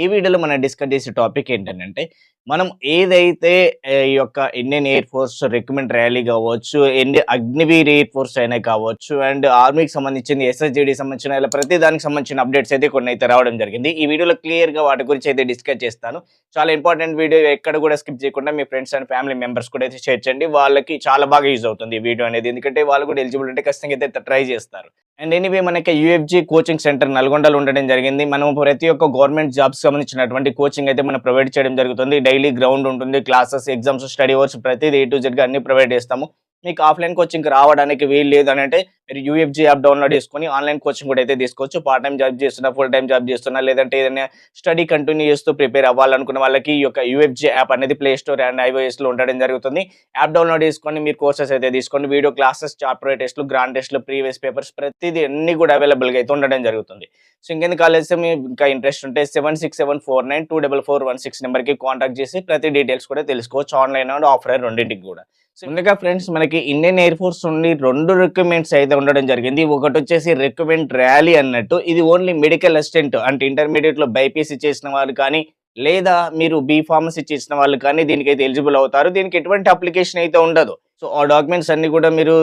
ఈ వీడియోలో మనం డిస్కస్ చేసే టాపిక్ ఏంటంటే మనం ఏదైతే ఈ యొక్క Indian air force recruitment rally కావచ్చు ఇండియన్ అగ్నివీర్ ఎయిర్ ఫోర్స్ అయినా కావచ్చు అండ్ ఆర్మీకి సంబంధించిన ఎస్ఎస్జిడి సంబంధించిన ఇలా ప్రతి దానికి సంబంధించిన అప్డేట్స్ అయితే కొన్ని అయితే రావడం జరిగింది. ఈ వీడియోలో క్లియర్గా వాటి గురించి అయితే డిస్కస్ చేస్తాను. చాలా ఇంపార్టెంట్ వీడియో ఎక్కడ కూడా స్కిప్ చేయకుండా మీ ఫ్రెండ్స్ అండ్ ఫ్యామిలీ మెంబర్స్ కూడా అయితే షేర్ చేయండి. వాళ్ళకి చాలా బాగా యూజ్ అవుతుంది ఈ వీడియో అనేది. ఎందుకంటే వాళ్ళు కూడా ఎలిజిబుల్ అంటే ఖచ్చితంగా అయితే ట్రై చేస్తారు. అండ్ ఎనీవే మనకి యూఎఫ్జి కోచింగ్ సెంటర్ నల్గొండలో ఉండడం జరిగింది. మనం ప్రతి ఒక్క గవర్నమెంట్ జాబ్స్ సంబంధించినటువంటి కోచింగ్ అయితే మనం ప్రొవైడ్ చేయడం జరుగుతుంది. డైలీ గ్రౌండ్ ఉంటుంది. క్లాసెస్ ఎగ్జామ్స్ స్టడీ అవర్స్ ప్రతిదీ ఏ టు జెడ్గా అన్ని ప్రొవైడ్ చేస్తాము. మీకు ఆఫ్లైన్ కోచింగ్ రావడానికి వీలు లేదు అని అంటే మీరు యూఎఫ్జీ యాప్ డౌన్లోడ్ చేసుకొని ఆన్లైన్ కోచింగ్ కూడా అయితే తీసుకోవచ్చు. పార్ట్ టైం జాబ్ చేస్తున్నా ఫుల్ టైం జాబ్ చేస్తున్నా లేదంటే ఏదైనా స్టడీ కంటిన్యూ చేస్తూ ప్రిపేర్ అవ్వాలనుకున్న వాళ్ళకి ఈ యొక్క యూఎఫ్జీ యాప్ అనేది ప్లే స్టోర్ అండ్ ఐఓఎస్లో ఉండడం జరుగుతుంది. యాప్ డౌన్లోడ్ చేసుకొని మీరు కోర్సెస్ అయితే తీసుకోండి. వీడియో క్లాసెస్ చాప్టర్ టెస్ట్లు గ్రాండ్ టెస్ట్లు ప్రీవియస్ పేపర్స్ ప్రతిదీ అన్ని కూడా అవైలబుల్గా అయితే ఉండడం జరుగుతుంది. సో ఇంకెందుకు కాలేజ్ మీకు ఇంకా ఇంట్రెస్ట్ ఉంటే seven six seven four nine two double four one six నెంబర్కి కాంటాక్ట్ చేసి ప్రతి డీటెయిల్స్ కూడా తెలుసుకోవచ్చు ఆన్లైన్ అండ్ ఆఫ్లైన్ రెండింటికి కూడా. ముందుగా ఫ్రెండ్స్ మనకి ఇండియన్ ఎయిర్ ఫోర్స్ నుండి రెండు రిక్రూట్మెంట్స్ అయితే ఉండడం జరిగింది. ఒకటి వచ్చేసి రిక్రూట్మెంట్ ర్యాలీ అన్నట్టు. ఇది ఓన్లీ మెడికల్ అసిస్టెంట్ అంటే ఇంటర్మీడియట్లో బైపీసీ చేసిన వాళ్ళు కానీ లేదా మీరు బీ ఫార్మసీ చేసిన వాళ్ళు కానీ దీనికైతే ఎలిజిబుల్ అవుతారు. దీనికి ఎటువంటి అప్లికేషన్ అయితే ఉండదు. సో ఆ డాక్యుమెంట్స్ అన్ని కూడా మీరు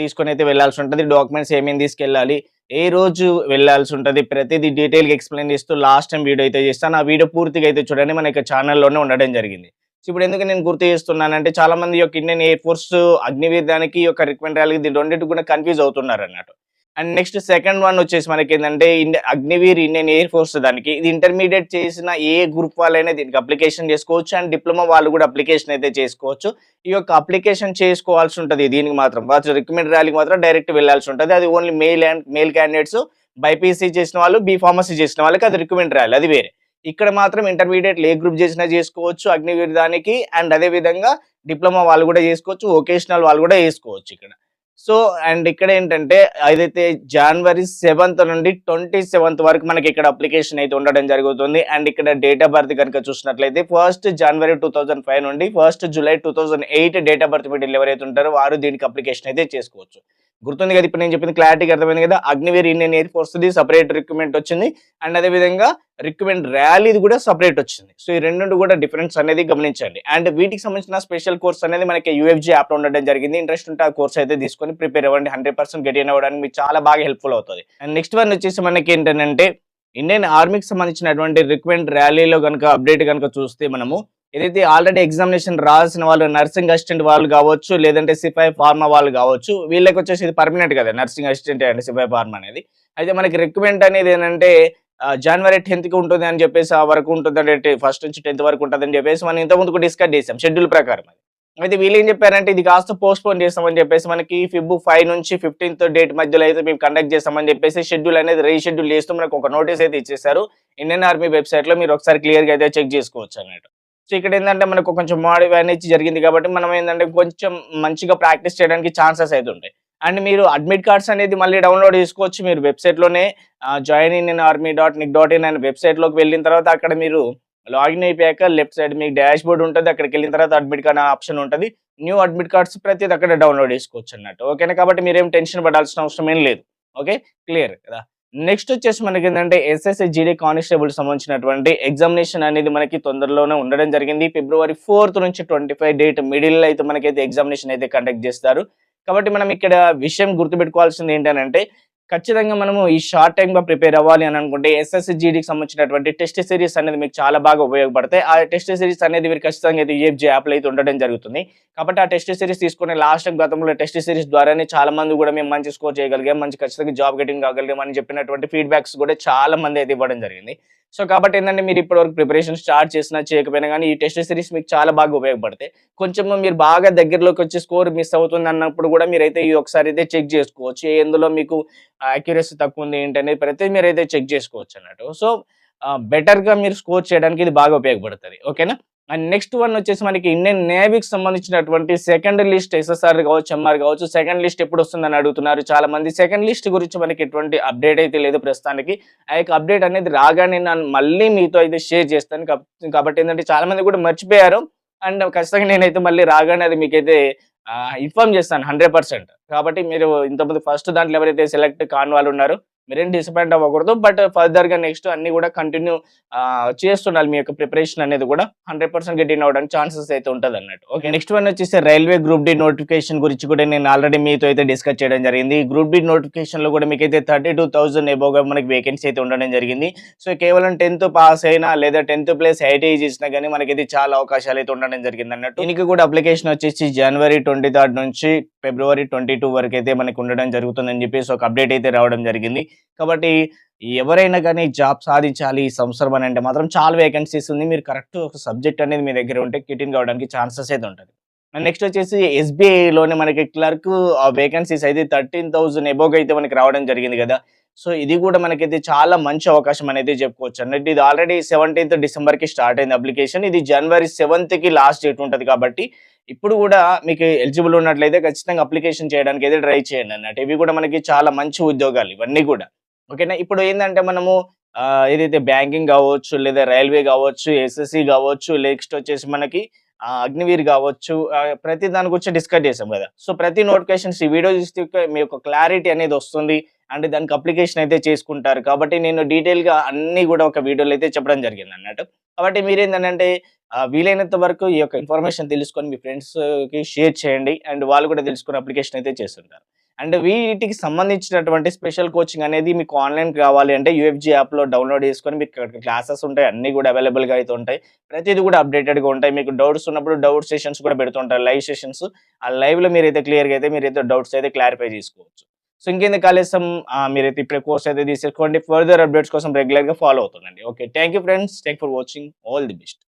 తీసుకొని అయితే వెళ్ళాల్సి ఉంటుంది. డాక్యుమెంట్స్ ఏమేమి తీసుకెళ్ళాలి ఏ రోజు వెళ్ళాల్సి ఉంటుంది ప్రతిదీ డీటెయిల్గా ఎక్స్ప్లెయిన్ చేస్తూ లాస్ట్ టైం వీడియో అయితే చేస్తాను. ఆ వీడియో పూర్తిగా అయితే చూడండి. మన యొక్క ఛానల్లోనే ఉండడం జరిగింది. ఇప్పుడు ఎందుకు నేను గుర్తు చేస్తున్నానంటే చాలా మంది యొక్క ఇండియన్ ఎయిర్ ఫోర్స్ అగ్నివీర్ దానికి యొక్క రిక్రూట్మెంట్ ర్యాలీకి దీని రెండింటి కూడా కన్ఫ్యూజ్ అవుతున్నారు అన్నట్టు. అండ్ నెక్స్ట్ సెకండ్ వన్ వచ్చేసి మనకి ఏంటంటే అగ్నివీర్ ఇండియన్ ఎయిర్ ఫోర్స్ దానికి ఇది ఇంటర్మీడియట్ చేసిన ఏ గ్రూప్ వాళ్ళైనా దీనికి అప్లికేషన్ చేసుకోవచ్చు అండ్ డిప్లొమా వాళ్ళు కూడా అప్లికేషన్ అయితే చేసుకోవచ్చు. ఈ యొక్క అప్లికేషన్ చేసుకోవాల్సి ఉంటుంది దీనికి మాత్రం. వాళ్ళు రికమెండ్ ర్యాలీకి మాత్రం డైరెక్ట్ వెళ్ళాల్సి ఉంటుంది. అది only male and male candidates BiPC చేసిన వాళ్ళు బీ ఫార్మసీ చేసిన వాళ్ళకి అది రికమెండ్ ర్యాలీ. అది వేరే. ఇక్కడ మాత్రం ఇంటర్మీడియట్ లే గ్రూప్ చేసినా చేసుకోవచ్చు అగ్నివీర్ దానికి అండ్ అదే విధంగా డిప్లొమా వాళ్ళు కూడా చేసుకోవచ్చు వొకేషనల్ వాళ్ళు కూడా చేసుకోవచ్చు ఇక్కడ. సో అండ్ ఇక్కడ ఏంటంటే ఏదైతే జనవరి సెవెంత్ నుండి ట్వంటీ సెవెంత్ వరకు మనకి ఇక్కడ అప్లికేషన్ అయితే ఉండడం జరుగుతుంది. అండ్ ఇక్కడ డేట్ ఆఫ్ బర్త్ కనుక చూసినట్లయితే first January two thousand five నుండి first July two thousand eight date of birth medial ఎవరైతే ఉంటారో వారు దీనికి అప్లికేషన్ అయితే చేసుకోవచ్చు. గుర్తుంది కదా? ఇప్పుడు నేను చెప్పింది క్లారిటీగా అర్థమైంది కదా? అగ్నివీర్ ఇండియన్ ఎయిర్ వస్తుంది సపరేట్ రిక్రూట్మెంట్ వచ్చింది. అండ్ అదే విధంగా రిక్రూట్మెంట్ ర్యాలీది కూడా సపరేట్ వచ్చింది. సో ఈ రెండు కూడా డిఫరెన్స్ అనేది గమనించండి. అండ్ వీటికి సంబంధించిన స్పెషల్ కోర్స్ అనేది మనకి యూఎఫ్జీ యాప్లో ఉండడం జరిగింది. ఇంట్రెస్ట్ ఉంటే ఆ కోర్స్ అయితే తీసుకొని ప్రిపేర్ అవ్వండి. హండ్రెడ్ పర్సెంట్ గెట్ అవ్వడానికి మీకు చాలా బాగా హెల్ప్ఫుల్ అవుతుంది. అండ్ నెక్స్ట్ వన్ వచ్చేసి మనకి ఏంటంటే ఇండియన్ ఆర్మీకి సంబంధించినటువంటి రిక్రూట్మెంట్ ర్యాలీలో కనుక అప్డేట్ కనుక చూస్తే మనము ఏదైతే ఆల్రెడీ ఎగ్జామినేషన్ రాసిన వాళ్ళు నర్సింగ్ అసిస్టెంట్ వాళ్ళు కావచ్చు లేదంటే సిపాయి ఫార్మా వాళ్ళు కావచ్చు వీళ్ళకి వచ్చేసి ఇది పర్మనెంట్ కదా నర్సింగ్ అసిస్టెంట్ అండ్ సిపాయి ఫార్మా అనేది. అయితే మనకి రిక్రూట్మెంట్ అనేది ఏంటంటే జనవరి టెన్త్కి ఉంటుంది అని చెప్పేసి ఆ వరకు ఉంటుంది ఫస్ట్ నుంచి టెన్త్ వరకు ఉంటుందని చెప్పేసి మనం ఇంతకుముందుకు డిస్కస్ చేసాం షెడ్యూల్ ప్రకారం అది. అయితే వీళ్ళు ఏం చెప్పారంటే ఇది కాస్త పోస్ట్ పోన్ చేస్తామని చెప్పేసి మనకి ఫిబ్ ఫైవ్ నుంచి ఫిఫ్టీన్త్ డేట్ మధ్యలో అయితే మేము కండక్ట్ చేస్తామని చెప్పేసి షెడ్యూల్ అనేది రీషెడ్యూల్ చేస్తూ మనకు ఒక నోటీస్ అయితే ఇచ్చేసారు ఇండియన్ ఆర్మీ వెబ్సైట్లో మీరు ఒకసారి క్లియర్గా అయితే చెక్ చేసుకోవచ్చు అన్నట్టు. సో ఇక్కడ ఏంటంటే మనకు కొంచెం మోడిఫై అనేది జరిగింది కాబట్టి మనం ఏంటంటే కొంచెం మంచిగా ప్రాక్టీస్ చేయడానికి ఛాన్సెస్ అయితే ఉంటాయి. అండ్ మీరు అడ్మిట్ కార్డ్స్ అనేది మళ్ళీ డౌన్లోడ్ చేసుకోవచ్చు. మీరు వెబ్సైట్లోనే join in army dot nic dot in అనే వెబ్సైట్లోకి వెళ్ళిన తర్వాత అక్కడ మీరు లాగిన్ అయిపోయాక లెఫ్ట్ సైడ్ మీకు డాష్ బోర్డ్ ఉంటుంది. అక్కడికి వెళ్ళిన తర్వాత అడ్మిట్ కార్డ్ ఆప్షన్ ఉంటుంది. న్యూ అడ్మిట్ కార్డ్స్ ప్రతి అక్కడ డౌన్లోడ్ చేసుకోవచ్చు అన్నట్టు. ఓకేనా? కాబట్టి మీరేం టెన్షన్ పడాల్సిన అవసరం ఏం లేదు. ఓకే? క్లియర్ కదా? నెక్స్ట్ వచ్చేసి మనకి ఏంటంటే ఎస్ఎస్సి జీడీ కానిస్టేబుల్ సంబంధించినటువంటి ఎగ్జామినేషన్ అనేది మనకి తొందరలోనే ఉండడం జరిగింది. ఫిబ్రవరి ఫోర్త్ నుంచి ట్వంటీ ఫైవ్ డేట్ మిడిల్ అయితే మనకైతే ఎగ్జామినేషన్ అయితే కండక్ట్ చేస్తారు. కాబట్టి మనం ఇక్కడ విషయం గుర్తుపెట్టుకోవాల్సింది ఏంటంటే ఖచ్చితంగా మనము ఈ షార్ట్ టైమ్గా ప్రిపేర్ అవ్వాలి అని అనుకుంటే ఎస్ఎస్సి జీడీకి సంబంధించినటువంటి టెస్ట్ సిరీస్ అనేది మీకు చాలా బాగా ఉపయోగపడతాయి. ఆ టెస్ట్ సిరీస్ అనేది మీరు ఖచ్చితంగా అయితే యూఎఫ్జీ యాప్లో అయితే ఉండడం జరుగుతుంది. కాబట్టి ఆ టెస్ట్ సిరీస్ తీసుకునే లాస్ట్ గతంలో టెస్ట్ సిరీస్ ద్వారానే చాలా మంది కూడా మేము మంచి స్కోర్ చేయగలిగాం. మంచి ఖచ్చితంగా జాబ్ గెటింగ్ కాగలిగాం అని చెప్పినటువంటి ఫీడ్బ్యాక్స్ కూడా చాలా మంది అయితే ఇవ్వడం జరిగింది. సో కాబట్టి ఏంటంటే మీరు ఇప్పటివరకు ప్రిపరేషన్ స్టార్ట్ చేసినా చేయకపోయినా కానీ ఈ టెస్ట్ సిరీస్ మీకు చాలా బాగా ఉపయోగపడతాయి. కొంచెం మీరు బాగా దగ్గరలోకి వచ్చి స్కోర్ మిస్ అవుతుంది అన్నప్పుడు కూడా మీరైతే ఈ ఒకసారి అయితే చెక్ చేసుకోవచ్చు. ఎందులో మీకు అక్యురసీ తక్కువ ఉంది ఏంటనేది ప్రతి మీరైతే చెక్ చేసుకోవచ్చు అన్నట్టు. సో బెటర్గా మీరు స్కోర్ చేయడానికి ఇది బాగా ఉపయోగపడుతుంది. ఓకేనా? అండ్ నెక్స్ట్ వన్ వచ్చేసి మనకి ఇండియన్ నేవీకి సంబంధించినటువంటి సెకండ్ లిస్ట్ ఎస్ఎస్ఆర్ కావచ్చు ఎంఆర్ కావచ్చు సెకండ్ లిస్ట్ ఎప్పుడు వస్తుందని అడుగుతున్నారు. చాలా మంది సెకండ్ లిస్ట్ గురించి మనకి ఎటువంటి అప్డేట్ అయితే లేదు ప్రస్తుతానికి. ఆ యొక్క అప్డేట్ అనేది రాగానే నేను మళ్ళీ మీతో అయితే షేర్ చేస్తాను. కాబట్టి ఏంటంటే చాలా మంది కూడా మర్చిపోయారు. అండ్ ఖచ్చితంగా నేనైతే మళ్ళీ రాగానే అది మీకైతే ఇన్ఫార్మ్ చేస్తాను హండ్రెడ్ పర్సెంట్. కాబట్టి మీరు ఇంతమంది ఫస్ట్ దాంట్లో ఎవరైతే సెలెక్ట్ కాని వాళ్ళు ఉన్నారో మీరేం డిసప్పాయింట్ అవ్వకూడదు. బట్ ఫర్దర్గా నెక్స్ట్ అన్ని కూడా కంటిన్యూ చేస్తుండాలి మీ యొక్క ప్రిపరేషన్ అనేది కూడా. హండ్రెడ్ పర్సెంట్ గెట్ ఇన్ అవడానికి ఛాన్సెస్ అయితే ఉంటుంది అన్నట్టు ఓకే నెక్స్ట్ వన్ వచ్చేసి రైల్వే గ్రూప్ డి నోటిఫికేషన్ గురించి కూడా నేను ఆల్రెడీ మీతో అయితే డిస్కస్ చేయడం జరిగింది. గ్రూప్ డి నోటిఫికేషన్లో కూడా మీకు అయితే థర్టీ టూ థౌసండ్ ఎబోగా మనకి వేకెన్సీ అయితే ఉండడం జరిగింది. సో కేవలం టెన్త్ పాస్ అయినా లేదా టెన్త్ ప్లస్ ఐటీఐ చేసినా కానీ మనకైతే చాలా అవకాశాలు అయితే ఉండడం జరిగింది అన్నట్టు. దీనికి కూడా అప్లికేషన్ వచ్చేసి జనవరి ట్వంటీ థర్డ్ నుంచి ఫిబ్రవరి ట్వంటీ టూ వరకు అయితే మనకు ఉండడం జరుగుతుందని చెప్పేసి ఒక అప్డేట్ అయితే రావడం జరిగింది. కాబట్టి ఎవరైనా కానీ జాబ్ సాధించాలి ఈ సంవత్సరం అని అంటే మాత్రం చాలా వేకెన్సీస్ ఉంది. మీరు కరెక్ట్ ఒక సబ్జెక్ట్ అనేది మీ దగ్గర ఉంటే కిటిన్ కావడానికి ఛాన్సెస్ అయితే ఉంటుంది. నెక్స్ట్ వచ్చేసి ఎస్బీఐలోనే మనకి క్లర్క్ వేకెన్సీస్ అయితే థర్టీన్ థౌసండ్ ఎబోగ్ అయితే మనకి రావడం జరిగింది కదా. సో ఇది కూడా మనకైతే చాలా మంచి అవకాశం అనేది చెప్పుకోవచ్చు. అన్నట్టు ఇది ఆల్రెడీ సెవెంటీన్త్ డిసెంబర్కి స్టార్ట్ అయింది అప్లికేషన్ ఇది జనవరి సెవెంత్కి లాస్ట్ డేట్ ఉంటుంది కాబట్టి ఇప్పుడు కూడా మీకు ఎలిజిబుల్ ఉన్నట్లయితే ఖచ్చితంగా అప్లికేషన్ చేయడానికి అయితే ట్రై చేయండి అన్నట్టు. ఇవి కూడా మనకి చాలా మంచి ఉద్యోగాలు ఇవన్నీ కూడా. ఓకేనా ఇప్పుడు ఏంటంటే మనము ఏదైతే బ్యాంకింగ్ కావచ్చు లేదా రైల్వే కావచ్చు ఎస్ఎస్సి కావచ్చు నెక్స్ట్ వచ్చేసి మనకి అగ్నివీర్ కావచ్చు ప్రతి దాని గురించి డిస్కస్ చేసాం కదా. సో ప్రతి నోటిఫికేషన్స్ ఈ వీడియో చూస్తే మీ యొక్క క్లారిటీ అనేది వస్తుంది. అండ్ దానికి అప్లికేషన్ అయితే చేసుకుంటారు. కాబట్టి నేను డీటెయిల్గా అన్నీ కూడా ఒక వీడియోలో అయితే చెప్పడం జరిగింది అన్నట్టు. కాబట్టి మీరేంటంటే వీలైనంత వరకు ఈ యొక్క ఇన్ఫర్మేషన్ తెలుసుకొని మీ ఫ్రెండ్స్కి షేర్ చేయండి. అండ్ వాళ్ళు కూడా తెలుసుకుని అప్లికేషన్ అయితే చేస్తుంటారు. అండ్ వీటికి సంబంధించినటువంటి స్పెషల్ కోచింగ్ అనేది మీకు ఆన్లైన్ కావాలి అంటే యూఎఫ్జీ యాప్లో డౌన్లోడ్ చేసుకొని మీకు క్లాసెస్ ఉంటాయి. అన్ని కూడా అవైలబుల్గా అయితే ఉంటాయి. ప్రతిదీ కూడా అప్డేటెడ్గా ఉంటాయి. మీకు డౌట్స్ ఉన్నప్పుడు డౌట్ సెషన్స్ కూడా పెడుతుంటారు. లైవ్ సెషన్స్ ఆ లైవ్లో మీరైతే క్లియర్గా అయితే మీరైతే డౌట్స్ అయితే క్లారిఫై చేసుకోవచ్చు. సో ఇంకేంది ఆలస్యం మీరైతే ఇప్పుడే కోర్స్ అయితే తీసేసుకోండి. ఫర్దర్ అప్డేట్స్ కోసం రెగ్యులర్గా follow అవుతుండండి. Okay thank you friends thank for watching all the best